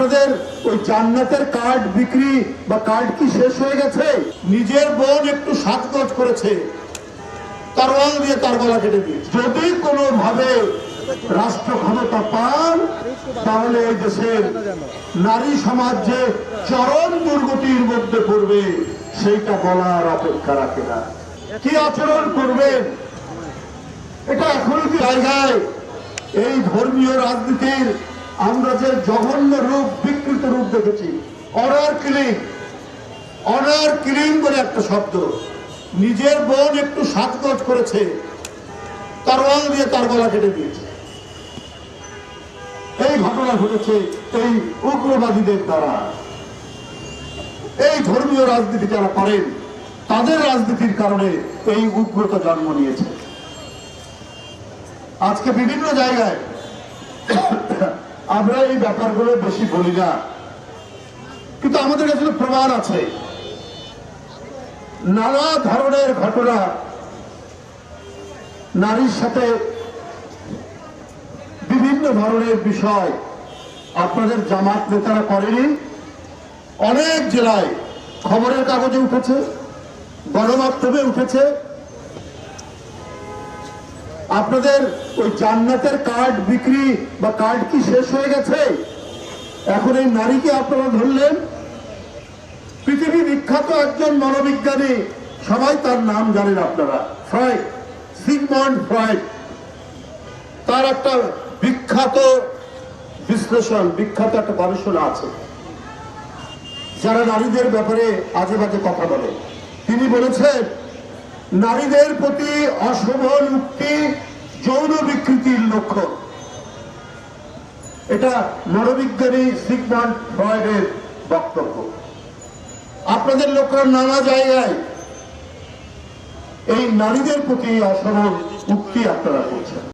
আপনাদের ওই জান্নাতের কার্ড বিক্রি বা কার্ড কি শেষ হয়ে গেছে? নিজের বোন একটু সাজগোজ করেছে। তরোয়াল দিয়ে তার গলা কেটে দিয়েছে। যদি কোনো ভাবে রাষ্ট্র ক্ষমতা পান তাহলে এই দেশের নারী সমাজ যে চরম দুর্গতির মধ্যে পড়বে সেইটা বলার অপেক্ষা রাখে না। কি আচরণ করবেন এটা এখনও কি জায়গায়? এই ধর্মীয় রাজনীতির আমরা যে জঘন্য রূপ, বিকৃত রূপ দেখেছি, অনার কিলিং অনার কিলিং বলে একটা শব্দ। নিজের বোন একটু সাজগোজ করেছে, তরোয়াল দিয়ে তার গলা কেটে দিয়েছে। এই ঘটনা ঘটেছে এই উগ্রবাদীদের দ্বারা। এই ধর্মীয় রাজনীতি যারা করেন, তাদের রাজনীতির কারণে এই উগ্রতা জন্ম নিয়েছে। আজকে বিভিন্ন জায়গায় আমরা এই ব্যাপারগুলো বেশি বলি না। কিন্তু আমাদের কাছে প্রমাণ আছে। নানা ধরনের ঘটনা নারীর সাথে বিভিন্ন ধরনের বিষয় আপনাদের জামাত নেতারা করেনি। অনেক জেলায় খবরের কাগজে উঠেছে, গণমাধ্যমে উঠেছে। আপনাদের ওই জান্নাতের কার্ড বিক্রি বা কার্ড কি শেষ হয়ে গেছে? এখন এই নারীকে আপনারা ধরলেন? পৃথিবী বিখ্যাত একজন মনোবিজ্ঞানী, সবাই তার নাম জানেন আপনারা, ফ্রয়েড, সিগমন্ড ফ্রয়েড। তার একটা বিখ্যাত বিশ্লেষণ, বিখ্যাত একটা গবেষণা আছে। যারা নারীদের ব্যাপারে আজে বাজে কথা বলে, তিনি বলেছেন, নারীদের প্রতি অশোভন উক্তি যৌন বিকৃতির লক্ষ্য এটা মনোবিজ্ঞানী সিগমন্ড ফ্রয়েডের বক্তব্য। আপনাদের লোকরা নানা জায়গায় এই নারীদের প্রতি অসম উক্তি আপনারা করছেন।